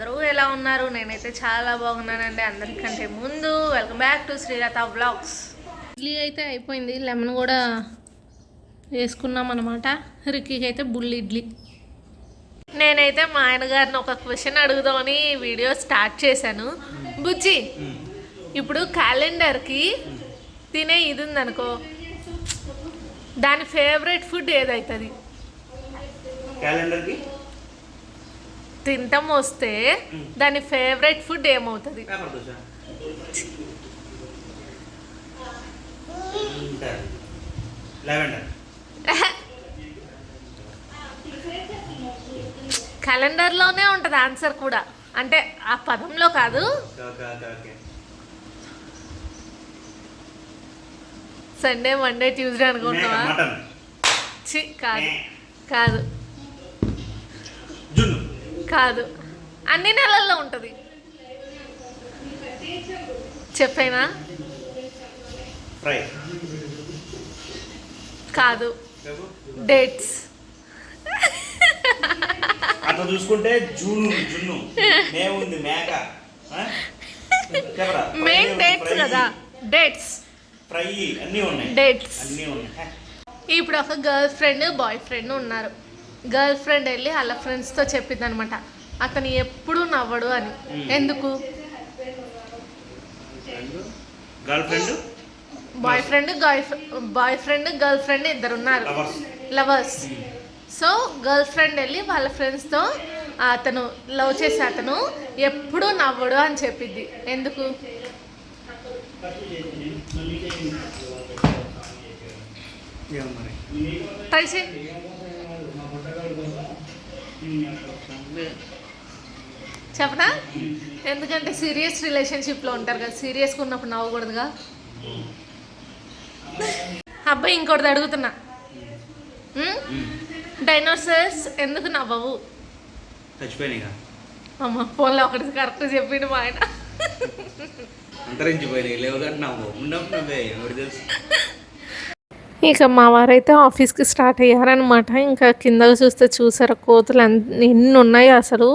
అందరూ ఎలా ఉన్నారు? నేనైతే చాలా బాగున్నానండి అందరికంటే ముందు. Welcome back to Srilatha vlogs idli అయితే అయిపోయింది. లెమన్ కూడా వేసుకున్నాం అనమాట రిక్కీకి అయితే బుల్ ఇడ్లీ. నేనైతే మా ఆయన గారిని ఒక క్వశ్చన్ అడుగుదామని వీడియో స్టార్ట్ చేశాను. బుజ్జి ఇప్పుడు క్యాలెండర్కి తినే ఇది ఉందనుకో దాని ఫేవరెట్ ఫుడ్ ఏదవుతుంది క్యాలెండర్కి తింటాం వస్తే దాని ఫేవరెట్ ఫుడ్ ఏమవుతుంది? క్యాలెండర్లోనే ఉంటుంది ఆన్సర్ కూడా. అంటే ఆ పదంలో కాదు. సండే మండే ట్యూస్డే అనుకుంటున్నావా కాదు. కాదు. కాదు. అన్ని నెలల్లో ఉంటుంది. చెప్పేనా? కాదు. డేట్స్. అట్లా చూసుకుంటే జూను జున్ను. మే ఉంది మేక. ఆ? చెప్పరా? మెయిన్ డేట్స్ కదా. డేట్స్ ఫ్రై అన్నీ ఉన్నాయి. డేట్స్ అన్నీ ఉన్నాయి. ఇప్పుడు ఒక గర్ల్ ఫ్రెండ్ బాయ్ ఫ్రెండ్ ఉన్నారు. గర్ల్ ఫ్రెండ్ వెళ్ళి వాళ్ళ ఫ్రెండ్స్తో చెప్పింది అనమాట అతను ఎప్పుడు నవ్వడు అని. ఎందుకు? Girl friend? Boy friend guy boy friend girl friend ఇద్దరు ఉన్నారు లవర్స్. సో గర్ల్ ఫ్రెండ్ వెళ్ళి వాళ్ళ ఫ్రెండ్స్తో అతను లవ్ చేసే అతను ఎప్పుడూ నవ్వడు అని చెప్పింది ఎందుకు? ట్రై చేయి. చెప్పనా? ఎందుకంటే సీరియస్ రిలేషన్షిప్లో ఉంటారు కదా సీరియస్గా ఉన్నప్పుడు నవ్వకూడదుగా? అబ్బాయి ఇంకోటిది అడుగుతున్నా. డైనోసర్స్ ఎందుకు నవ్వవు? చచ్చిపోయినాయిగా. అమ్మ ఫోన్లో ఒకటి కరెక్ట్ చెప్పిండు మా ఆయన. అంతరించిపోయినాయి లేవు కానీ నవ్వు. నవ్వే ఎవరు తెలుసు? ఇక మా వారైతే ఆఫీస్కి స్టార్ట్ అయ్యారనమాట ఇంకా కిందకు చూస్తే చూసారు కోతులు ఎన్ని ఉన్నాయో అసలు?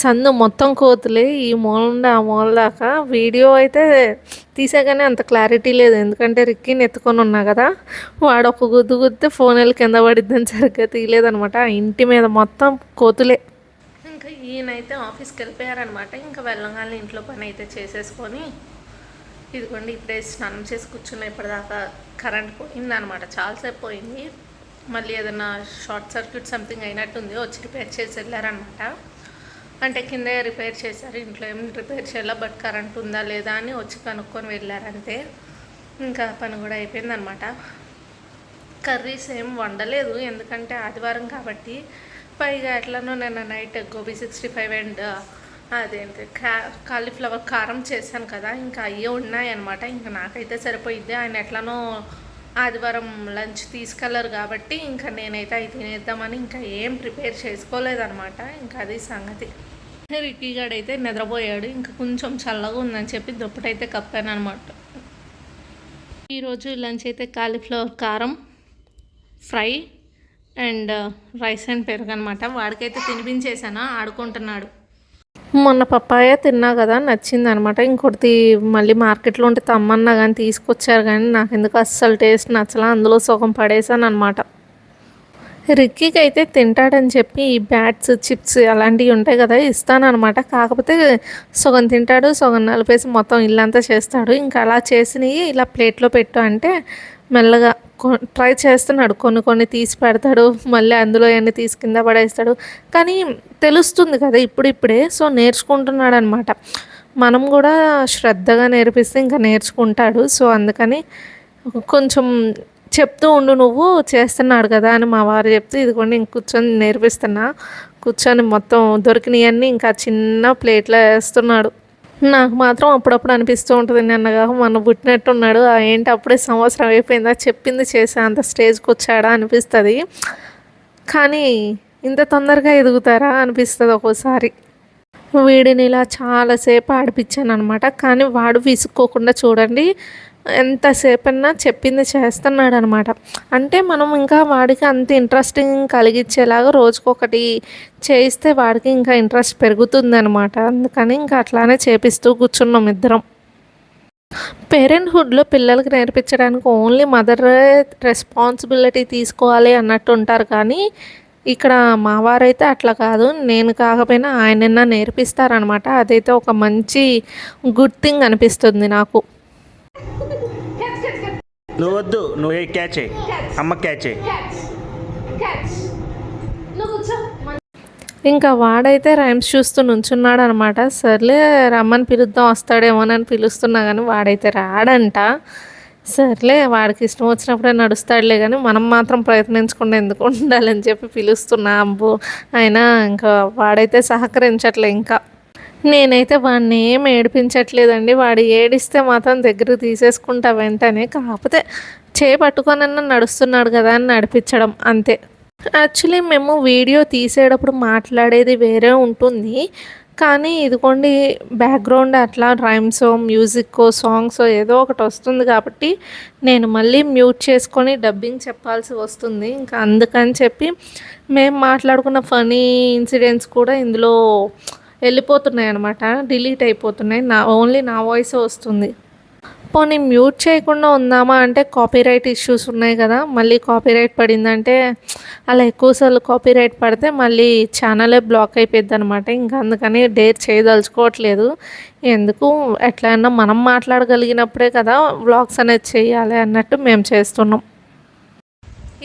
సందు మొత్తం కోతులే ఈ మూల నుండి ఆ మూల దాకా. వీడియో అయితే తీసాగానే అంత క్లారిటీ లేదు. ఎందుకంటే రిక్కీని ఎత్తుకొని ఉన్నా కదా. వాడు ఒక గుద్దు గుద్దితే ఫోన్ వెళ్ళి కింద పడిద్దని సరిగ్గా తీయలేదనమాట ఆ ఇంటి మీద మొత్తం కోతులే. ఇంకా ఈయనైతే ఆఫీస్కి వెళ్ళిపోయారనమాట ఇంకా వెళ్ళగానే ఇంట్లో పని అయితే చేసేసుకొని ఇదిగోండి ఇప్పుడే స్నానం చేసి కూర్చున్న ఇప్పటిదాకా కరెంట్ పోయిందనమాట చాలాసేపు పోయింది. మళ్ళీ ఏదైనా షార్ట్ సర్క్యూట్ సంథింగ్ అయినట్టుంది వచ్చి రిపేర్ చేసి వెళ్ళారనమాట అంటే కింద రిపేర్ చేశారు ఇంట్లో ఏం రిపేర్ చేయాలా బట్ కరెంట్ ఉందా లేదా అని వచ్చి కనుక్కొని వెళ్ళారంతే. ఇంకా పని కూడా అయిపోయిందనమాట కర్రీస్ ఏం వండలేదు ఎందుకంటే ఆదివారం కాబట్టి. పైగా ఎట్లనో నిన్న night gobi sixty five and అదేంటి కా కాలీఫ్లవర్ కారం చేశాను కదా ఇంకా అయ్యే ఉన్నాయన్నమాట. ఇంకా నాకైతే సరిపోయిద్ది. ఆయన ఎట్లనో ఆదివారం లంచ్ తీసుకెళ్ళరు కాబట్టి ఇంకా నేనైతే అవి తినేద్దామని ఇంకా ఏం ప్రిపేర్ చేసుకోలేదనమాట ఇంకా అది సంగతి. రిక్కీ అయితే నిద్రపోయాడు. ఇంకా కొంచెం చల్లగా ఉందని చెప్పి దుప్పటైతే కప్పాను అనమాట ఈరోజు లంచ్ అయితే కాలీఫ్లవర్ కారం ఫ్రై అండ్ రైస్ అండ్ పెరుగు అనమాట వాడికైతే తినిపించేసాను ఆడుకుంటున్నాడు. మొన్న పప్పాయ తిన్నా కదా నచ్చింది అనమాట ఇంకోటి మళ్ళీ మార్కెట్లో ఉంటే తమ్మన్నా కానీ తీసుకొచ్చారు కానీ నాకు ఎందుకు అస్సలు టేస్ట్ నచ్చలా అందులో సగం పడేసాను అనమాట రిక్కీకి అయితే తింటాడని చెప్పి ఈ బ్యాట్స్ చిప్స్ అలాంటివి ఉంటాయి కదా ఇస్తానన్నమాట కాకపోతే సగం తింటాడు సగం నలిపేసి మొత్తం ఇల్లంతా చేస్తాడు. ఇంకా అలా చేసినవి ఇలా ప్లేట్లో పెట్టు అంటే మెల్లగా కొ- ట్రై చేస్తున్నాడు. కొన్ని కొన్ని తీసి పెడతాడు. మళ్ళీ అందులో అన్ని తీసి కింద పడేస్తాడు. కానీ తెలుస్తుంది కదా ఇప్పుడిప్పుడే. సో నేర్చుకుంటున్నాడు అనమాట మనం కూడా శ్రద్ధగా నేర్పిస్తే ఇంకా నేర్చుకుంటాడు. సో అందుకని కొంచెం చెప్తూ ఉండు నువ్వు. చేస్తున్నాడు కదా అని మా వారు చెప్తే ఇదిగోండి ఇంక కూర్చొని నేర్పిస్తున్నా. కూర్చొని మొత్తం దొరికినవన్నీ ఇంకా చిన్న ప్లేట్లో వేస్తున్నాడు. నాకు మాత్రం అప్పుడప్పుడు అనిపిస్తూ ఉంటుంది నిన్నగా మన పుట్టినట్టున్నాడు. ఏంటి అప్పుడే సంవత్సరం అయిపోయిందా? చెప్పింది చేసే అంత స్టేజ్కి వచ్చాడా? అనిపిస్తుంది. కానీ ఇంత తొందరగా ఎదుగుతారా? అనిపిస్తుంది ఒక్కోసారి. వీడిని ఇలా చాలాసేపు ఆడిపించాను అనమాట కానీ వాడు విసుక్కోకుండా చూడండి. ఎంతసేపన్నా చెప్పింది చేస్తున్నాడు అనమాట అంటే మనం ఇంకా వాడికి అంత ఇంట్రెస్టింగ్ కలిగించేలాగా రోజుకొకటి చేయిస్తే వాడికి ఇంకా ఇంట్రెస్ట్ పెరుగుతుంది అనమాట అందుకని ఇంకా అట్లానే చేపిస్తూ కూర్చున్నాం ఇద్దరం. పేరెంట్హుడ్లో పిల్లలకి నేర్పించడానికి ఓన్లీ మదర్ రెస్పాన్సిబిలిటీ తీసుకోవాలి అన్నట్టు ఉంటారు కానీ ఇక్కడ మావారైతే అట్లా కాదు. నేను కాకపోయినా ఆయనన్నా నేర్పిస్తారనమాట. అదైతే ఒక మంచి గుడ్ థింగ్ అనిపిస్తుంది నాకు. నువ్వు వద్దు నువ్వు క్యాచ్ అమ్మ క్యాచ్ ఇంకా వాడైతే రైమ్స్ చూస్తూ నుంచున్నాడు అనమాట సర్లే రమ్మని పిలుద్దాం వస్తాడేమోనని పిలుస్తున్నా కానీ వాడైతే రాడంట. సర్లే వాడికి ఇష్టం వచ్చినప్పుడే నడుస్తాడులే కానీ మనం మాత్రం ప్రయత్నించకుండా ఎందుకు ఉండాలని చెప్పి పిలుస్తున్నా అబ్బో అయినా ఇంకా వాడైతే సహకరించట్లే ఇంకా. నేనైతే వాడిని ఏం ఏడిపించట్లేదండి. వాడు ఏడిస్తే మాత్రం దగ్గర తీసేసుకుంటా వెంటనే. కాకపోతే చేయి నడుస్తున్నాడు కదా అని నడిపించడం అంతే. యాక్చువల్లీ మేము వీడియో తీసేటప్పుడు మాట్లాడేది వేరే ఉంటుంది. కానీ ఇదిగోండి బ్యాక్గ్రౌండ్ అట్లా రైమ్స్ మ్యూజిక్ సాంగ్స్ ఏదో ఒకటి వస్తుంది కాబట్టి నేను మళ్ళీ మ్యూట్ చేసుకొని డబ్బింగ్ చెప్పాల్సి వస్తుంది. ఇంకా అందుకని చెప్పి మేము మాట్లాడుకున్న ఫనీ ఇన్సిడెంట్స్ కూడా ఇందులో వెళ్ళిపోతున్నాయి అనమాట డిలీట్ అయిపోతున్నాయి. నా ఓన్లీ నా వాయిస్ వస్తుంది. పోనీ మ్యూట్ చేయకుండా ఉందామా అంటే కాపీరైట్ ఇష్యూస్ ఉన్నాయి కదా. మళ్ళీ కాపీరైట్ పడిందంటే అలా ఎక్కువసార్లు కాపీరైట్ పడితే మళ్ళీ ఛానలే బ్లాక్ అయిపోద్ది అనమాట ఇంకా అందుకని డేర్ చేయదలుచుకోవట్లేదు. ఎందుకు? ఎట్లయినా మనం మాట్లాడగలిగినప్పుడే కదా వ్లాగ్స్ అనేది చేయాలి అన్నట్టు మేము చేస్తున్నాం.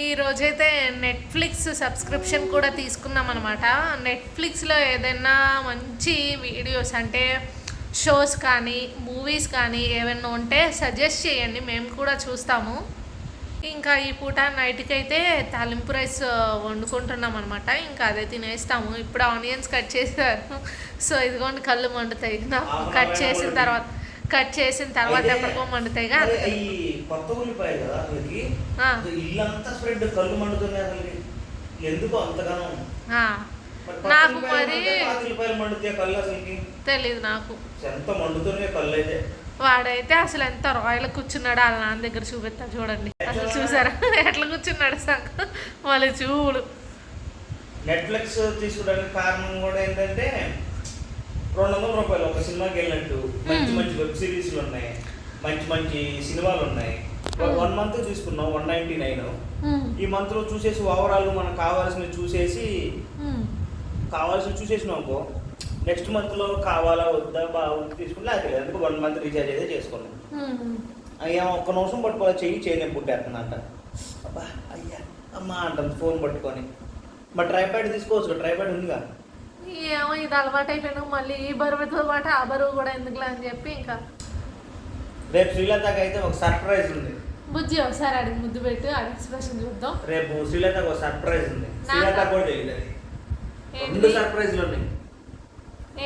ఈ రోజైతే నెట్ఫ్లిక్స్ సబ్స్క్రిప్షన్ కూడా తీసుకున్నాం అనమాట నెట్ఫ్లిక్స్లో ఏదైనా మంచి వీడియోస్ అంటే షోస్ కానీ మూవీస్ కానీ ఏమైనా ఉంటే సజెస్ట్ చేయండి. మేము కూడా చూస్తాము. ఇంకా ఈ పూట నైట్కి అయితే తాలింపు రైస్ వండుకుంటున్నాం అనమాట ఇంకా అదే తినేస్తాము. ఇప్పుడు ఆనియన్స్ కట్ చేశారు. సో ఇదిగోండి కళ్ళు మండుతాయి. కట్ చేసిన తర్వాత కట్ చేసిన తర్వాత ఎప్పటికో మండుతాయిగా. అదే ఈ కొత్త ఉల్లిపాయ కదా అసలుకి ఇల్లంతా స్ప్రెడ్ కళ్ళు మండుతున్నాయి అసలుకి. ఎందుకు అంతగానో. నాకు మరి ఉల్లిపాయలు మండుతాయి కళ్ళు అసలుకి? తెలీదు నాకు. ఎంత మండుతున్నాయి కళ్ళు అయితే వాడైతే అసలు ఎంత రాయల్ కూర్చున్నాడు వాళ్ళ నాన్న దగ్గర చూపిస్తా చూడండి. అసలు చూసారా? ఎట్లా కూర్చున్నాడు సాకు మళ్ళీ చూడు. నెట్ఫ్లిక్స్ తీసుకోవడానికి కారణం కూడా ఏంటంటే రెండు వందల రూపాయలు ఒక సినిమాకి వెళ్ళినట్టు మంచి మంచి వెబ్ సిరీస్లు ఉన్నాయి. మంచి మంచి సినిమాలు ఉన్నాయి వన్ మంత్ తీసుకున్నాం వన్ నైన్టీ నైన్. ఈ మంత్లో చూసేసి ఓవరాల్ మనకు కావాల్సినవి చూసేసి కావాల్సినవి చూసేసినాం అనుకో నెక్స్ట్ మంత్లో కావాలా వద్దా బాగుంది తీసుకుంటే అది ఎందుకు వన్ మంత్ రీఛార్జ్ అయితే చేసుకున్నాం. అయ్యా ఒక్క నిమిషం పట్టుకోవాలి చెయ్యి చేయని పుట్టేస్తుందంట అబ్బా అయ్యా అమ్మా అంటుంది ఫోన్ పట్టుకొని. మరి ట్రైపాడ్ తీసుకోవచ్చు ట్రైపాడ్ ఉందిగా? ఏమో ఇది అలవాటు అయిపోయినా మళ్ళీ ఈ బరువుతో పాటు ఆ బరువు కూడా ఎందుకులే అని చెప్పి ఇంకా రేపు శ్రీలతకి అయితే ఒక సర్ప్రైజ్ ఉంది. బుజ్జి ఒకసారి అడిగి ముద్దు పెట్టి అడిగి ఎక్స్ప్రెషన్ చూద్దాం. రేపు శ్రీలతకు ఒక సర్ప్రైజ్ ఉంది. శ్రీలత కూడా తెలియదు అది. రెండు సర్ప్రైజ్లు ఉన్నాయి.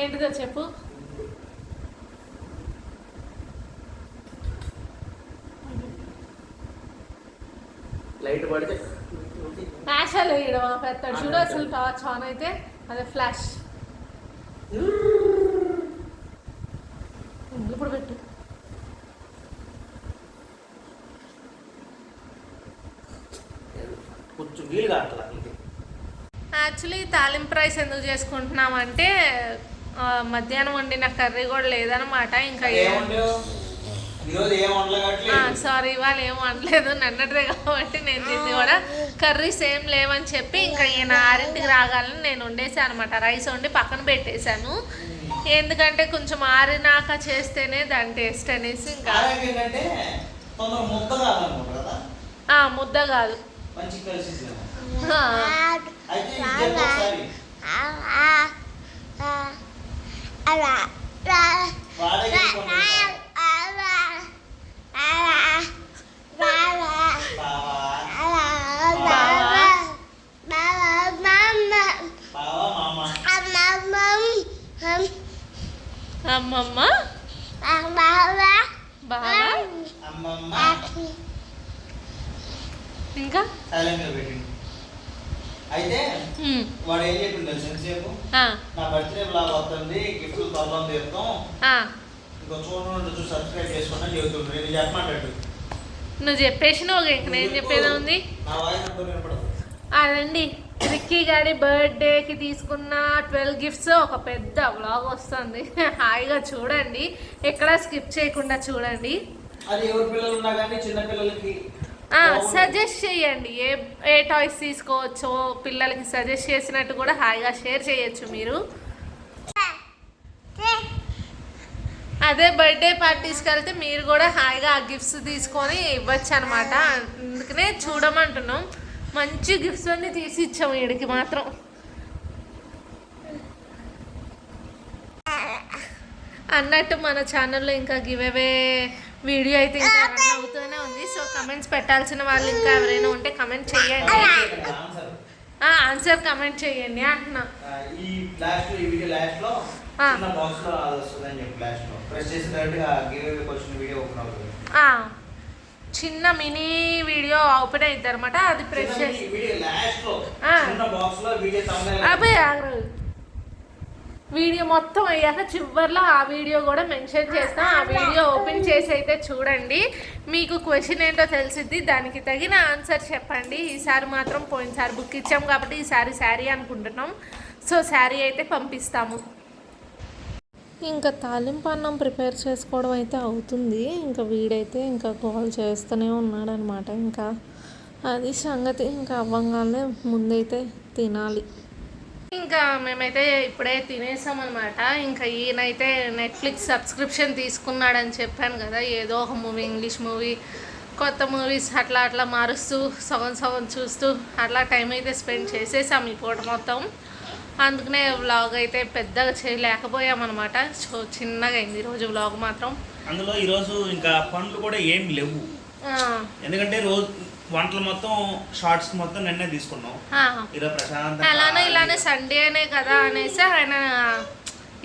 ఏంటిదో చెప్పు. లైట్ పడితే? ఫ్లాష్ అలా వేయడం పెడతాడు చూడు అసలు టార్చ్ ఆన్ అయితే అదే ఫ్లాష్ ఇప్పుడు పెట్టు కొంచెం వీలు కావట్లా ఇది యాక్చువల్లీ తాలింపు రైస్ ఎందుకు చేసుకుంటున్నామంటే ఆ, మధ్యాహ్నం వండిన కర్రీ కూడా లేదనమాట ఇంకా వండలేదు సారీ ఇవాళ ఏం అనలేదు నన్నటిదే కాబట్టి నేను తింది కూడా. కర్రీస్ ఏం లేవని చెప్పి ఇంకా ఈయన ఆరింటికి రాగాలని నేను వండేసాను అనమాట రైస్ వండి పక్కన పెట్టేశాను. ఎందుకంటే కొంచెం ఆరినాక చేస్తేనే దాని టేస్ట్ అనేసి ఇంకా ఏంటంటే తొందర ముద్ద కదా ఆ, ముద్ద కాదు మంచి కలిసి ఆ, అయితే ఇది చెప్పు ఒకసారి వాడే చెప్పుకోండి. బావా మామ అమ్మమ్మ బావా అమ్మమ్మ ఇంకా సైలెంట్గా పెట్టిండు అయితే వాడు ఏం చెప్పిండు నా బర్త్డే బ్లాగ్ వస్తుంది ఆ, ఇంకో చూడండి చూసి సబ్స్క్రైబ్ చెబుతుండ్రు నేను చెప్పమంటాడు. నువ్వు చెప్పేసినావు ఇంక నేను చెప్పేది ఉంది? అదండి రిక్కీ గారి బర్త్డేకి తీసుకున్న ట్వెల్వ్ గిఫ్ట్స్ ఒక పెద్ద వ్లాగ్ వస్తుంది. హాయిగా చూడండి. ఎక్కడ స్కిప్ చేయకుండా చూడండి. అది ఎవరి పిల్లలు ఉన్నా కానీ చిన్న పిల్లలకి సజెస్ట్ చేయండి. ఏ ఏ టాయ్స్ తీసుకోవచ్చో పిల్లలకి సజెస్ట్ చేసినట్టు కూడా హాయిగా షేర్ చేయొచ్చు మీరు. అదే బర్త్డే పార్టీస్కి వెళ్తే మీరు కూడా హాయిగా ఆ గిఫ్ట్స్ తీసుకొని ఇవ్వచ్చు అనమాట అందుకనే చూడమంటున్నాం. మంచి గిఫ్ట్స్ అన్ని తీసి ఇచ్చాం వీడికి మాత్రం. అన్నట్టు మన ఛానల్లో ఇంకా గివ్ అవే వీడియో అయితే ఇంకా రన్ అవుతూనే ఉంది. సో కమెంట్స్ పెట్టాల్సిన వాళ్ళు ఇంకా ఎవరైనా ఉంటే కమెంట్ చేయండి. ఆన్సర్ కమెంట్ చేయండి అంటున్నా. ఈ లాస్ట్ ఈ వీడియో లాస్ట్లో. చిన్న బాక్స్లో అది వస్తుంది అని చెప్పి లాస్ట్లో. ప్రెస్ చేసిన give away question video open అవుతుంది. ఆ, చిన్న మినీ వీడియో ఓపెన్ అవుతుంది అనమాట అది ప్రెస్ చేసి. వీడియో లాస్ట్లో. చిన్న బాక్స్లో వీడియో ఆగరు. వీడియో మొత్తం అయ్యాక చివరిలో ఆ వీడియో కూడా మెన్షన్ చేస్తాం. ఆ వీడియో ఓపెన్ చేసి అయితే చూడండి. మీకు క్వశ్చన్ ఏంటో తెలిసిద్ది. దానికి తగిన ఆన్సర్ చెప్పండి. ఈసారి మాత్రం పోయినసారి బుక్ ఇచ్చాం కాబట్టి ఈసారి శారీ అనుకుంటున్నాం. సో శారీ అయితే పంపిస్తాము. ఇంకా తాలింపు అన్నం ప్రిపేర్ చేసుకోవడం అయితే అవుతుంది. ఇంకా వీడైతే ఇంకా కాల్ చేస్తూనే ఉన్నాడనమాట. ఇంకా అది సంగతి ఇంకా అవ్వంగానే ముందైతే తినాలి. ఇంకా మేమైతే ఇప్పుడే తినేసాం అనమాట ఇంకా ఈయనైతే నెట్ఫ్లిక్స్ సబ్స్క్రిప్షన్ తీసుకున్నాడని చెప్పాను కదా ఏదో ఒక మూవీ ఇంగ్లీష్ మూవీ కొత్త మూవీస్ అట్లా అట్లా మారుస్తూ సగం సగం చూస్తూ అట్లా టైం అయితే స్పెండ్ చేసేసాం ఈ పూట మొత్తం. అందుకనే వ్లాగ్ అయితే పెద్దగా చేయలేకపోయామన్నమాట సో చిన్నగా అయింది ఈరోజు వ్లాగ్ మాత్రం. అందులో ఈరోజు ఇంకా పనులు కూడా ఏం లేవు. ఎందుకంటే రోజు వంటలు మొత్తం షార్ట్స్ మొత్తం నిన్నే తీసుకున్నాం. ప్రశాంతంగా అలానే ఇలానే సండేనే కదా అనేసి ఆయన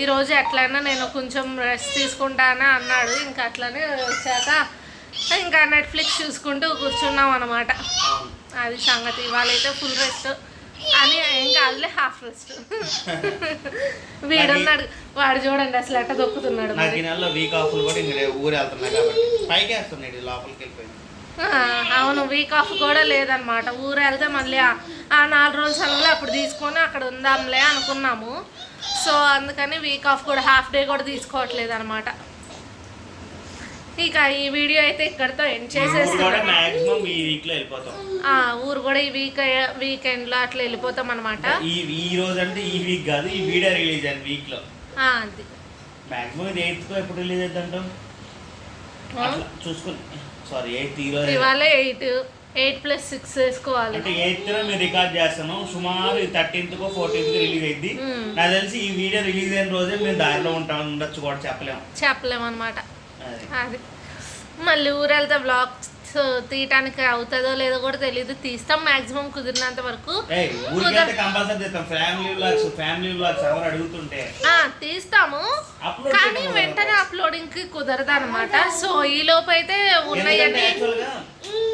ఈరోజు ఎట్లయినా నేను కొంచెం రెస్ట్ తీసుకుంటానా అన్నాడు. ఇంకా అట్లనే వచ్చాక ఇంకా నెట్ఫ్లిక్స్ చూసుకుంటూ కూర్చున్నాం అనమాట. అది సంగతి. ఇవాళైతే ఫుల్ రెస్ట్ అని ఏం కాదులే హాఫ్ రెస్ట్ వీడున్నాడు. వాడు చూడండి అసలు ఎట్ట దొక్కుతున్నాడు నాకు మరి. ఈ నెలలో వీక్ ఆఫ్లు కూడా ఇంక రేపు ఊరు వెళ్తున్నా కాబట్టి. పైకి వేస్తున్నాడు లోపలికి వెళ్ళిపోయింది. అవును వీక్ ఆఫ్ కూడా లేదనమాట ఊరు వెళ్తే మళ్ళీ ఆ- నాలుగు రోజులు సెలవులు అప్పుడు తీసుకొని అక్కడ ఉందాంలే అనుకున్నాము. సో అందుకని వీక్ ఆఫ్ కూడా హాఫ్ డే కూడా తీసుకోవట్లేదు అనమాట ఇక ఈ వీడియో అయితే ఇక్కడితో ఎండ్ ఊరు కూడా చేసేస్తున్నాం మాక్సిమం ఈ వీక్లో వెళ్ళిపోతాం. ఆ, ఊరు కూడా ఈ వీక్ వీకెండ్లో అట్లా వెళ్ళిపోతాం అనమాట ఈ రోజు అంటే ఈ వీక్ కాదు ఈ వీడియో రిలీజ్ అయింది వీక్లో అది మాక్సిమం ఇది ఎయిత్ కో ఎప్పుడు రిలీజ్ అవుతుంటాం ఆ? సారీ ఎయిత్ ఈ రోజు ఇవాళ ఎయిట్ ఎయిట్ ప్లస్ సిక్స్ వేసుకోవాలి. అంటే ఎయిత్ మేము రికార్డ్ చేస్తాను సుమారు థర్టీన్త్ కో ఫోర్టీన్త్ రిలీజ్ అయింది. మ్మ్. నాకు తెలిసి ఈ వీడియో రిలీజ్ అయిన రోజే మేము దారిలో ఉంటాం ఉండొచ్చు కూడా చెప్పలేము. చెప్పలేమన్నమాట. అది. అది. మళ్ళీ ఊరు వెళ్తే బ్లాగ్స్ తీయటానికి అవుతుందో లేదో కూడా తెలియదు తీస్తాం మాక్సిమం కుదిరినంత వరకు. తీస్తాము. కానీ వెంటనే అప్లోడింగ్కి కుదరదు అనమాట సో ఈ లోపు అయితే గా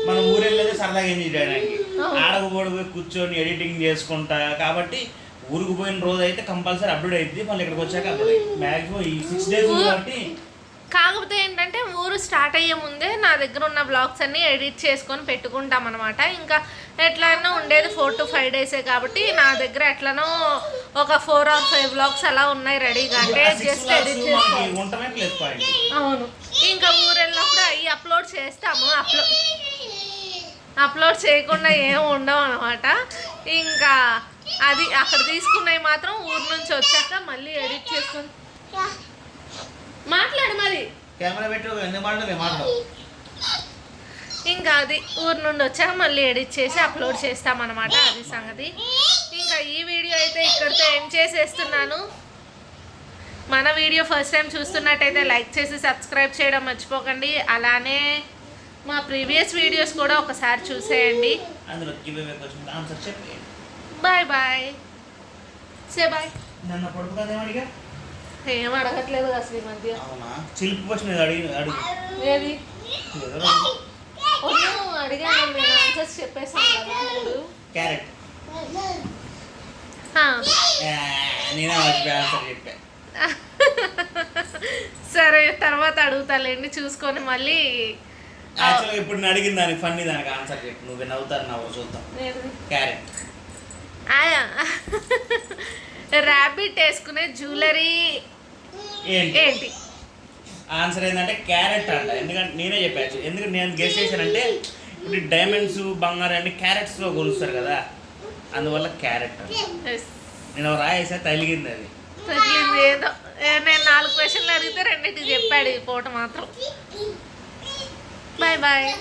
మనం ఊరు వెళ్ళేది సరదాగా ఎంజాయ్ చేయడానికి. అవును. ఆడకు పోయి కూర్చొని ఎడిటింగ్ చేసుకుంటా. కాబట్టి ఊరికి పోయిన రోజు అయితే కంపల్సరీ అప్లోడ్ అయింది మళ్ళీ ఇక్కడికి వచ్చాక అప్లోడ్ అయింది మాక్సిమం ఈ సిక్స్ డేస్ కాబట్టి కాకపోతే ఏంటంటే ఊరు స్టార్ట్ అయ్యే ముందే నా దగ్గర ఉన్న బ్లాగ్స్ అన్ని ఎడిట్ చేసుకొని పెట్టుకుంటాం అనమాట ఇంకా ఎట్లయినా ఉండేది ఫోర్ టు ఫైవ్ డేసే కాబట్టి నా దగ్గర ఎట్లనో ఒక ఫోర్ ఆర్ ఫైవ్ బ్లాగ్స్ అలా ఉన్నాయి రెడీగా అంటే జస్ట్ ఎడిట్ చేసుకోవాలి. అవును. ఇంకా ఊరు వెళ్ళినప్పుడు అవి అప్లోడ్ చేస్తాము. అప్లోడ్ అప్లోడ్ చేయకుండా ఏం ఉండవు అనమాట ఇంకా అది అక్కడ తీసుకున్నవి మాత్రం ఊరు నుంచి వచ్చాక మళ్ళీ ఎడిట్ చేసుకొని. మాట్లాడు మరి. కెమెరా పెట్టి ఎన్ని మాటలు మేము మాట్లాడు ఇంకా అది ఊరు నుండి వచ్చాక మళ్ళీ ఎడిట్ చేసి అప్లోడ్ చేస్తామన్నమాట అది సంగతి. ఇంకా ఈ వీడియో అయితే ఇక్కడితో ఎండ్ చేసేస్తున్నాను? మన వీడియో ఫస్ట్ టైం చూస్తున్నట్టయితే లైక్ చేసి సబ్స్క్రైబ్ చేయడం మర్చిపోకండి. అలానే మా ప్రీవియస్ వీడియోస్ కూడా ఒకసారి చూసేయండి. Bye bye. సే బాయ్ నన్ను పొడుపు కదా అడిగా ఏం అడగట్లేదు అసలు ఈ మధ్య అవునా చిలిపి అడిగి. ఏది? అడిగాను నేను ఆన్సర్స్ చెప్పేసాను కదా మూడు క్యారెట్. నేనే ఆన్సర్ చెప్పా. సరే తర్వాత అడుగుతాలేండి చూసుకొని మళ్ళీ. యాక్చువల్గా ఇప్పుడు నేను అడిగిన దానికి ఫన్నీ దానికి ఆన్సర్ చెప్పు. నువ్వు నవ్వుతారు నవ్వు చూద్దాం. క్యారెట్. ర్యాబిట్ వేసుకునే జ్యువెలరీ ఏంటి? ఆన్సర్ ఏంటంటే క్యారెట్ అంట. ఎందుకంటే నేనే చెప్పాను ఎందుకంటే నేను గెస్ చేశానంటే ఇప్పుడు డైమండ్స్ బంగారం అన్ని క్యారెట్స్లో కొలుస్తారు కదా. అందువల్ల క్యారెట్. నేను రాయేసా తగిలింది అది. తగిలింది. ఏదో నేను నాలుగు క్వశ్చన్లు అడిగితే రెండింటికి చెప్పాడు ఈ పూట మాత్రం. Bye bye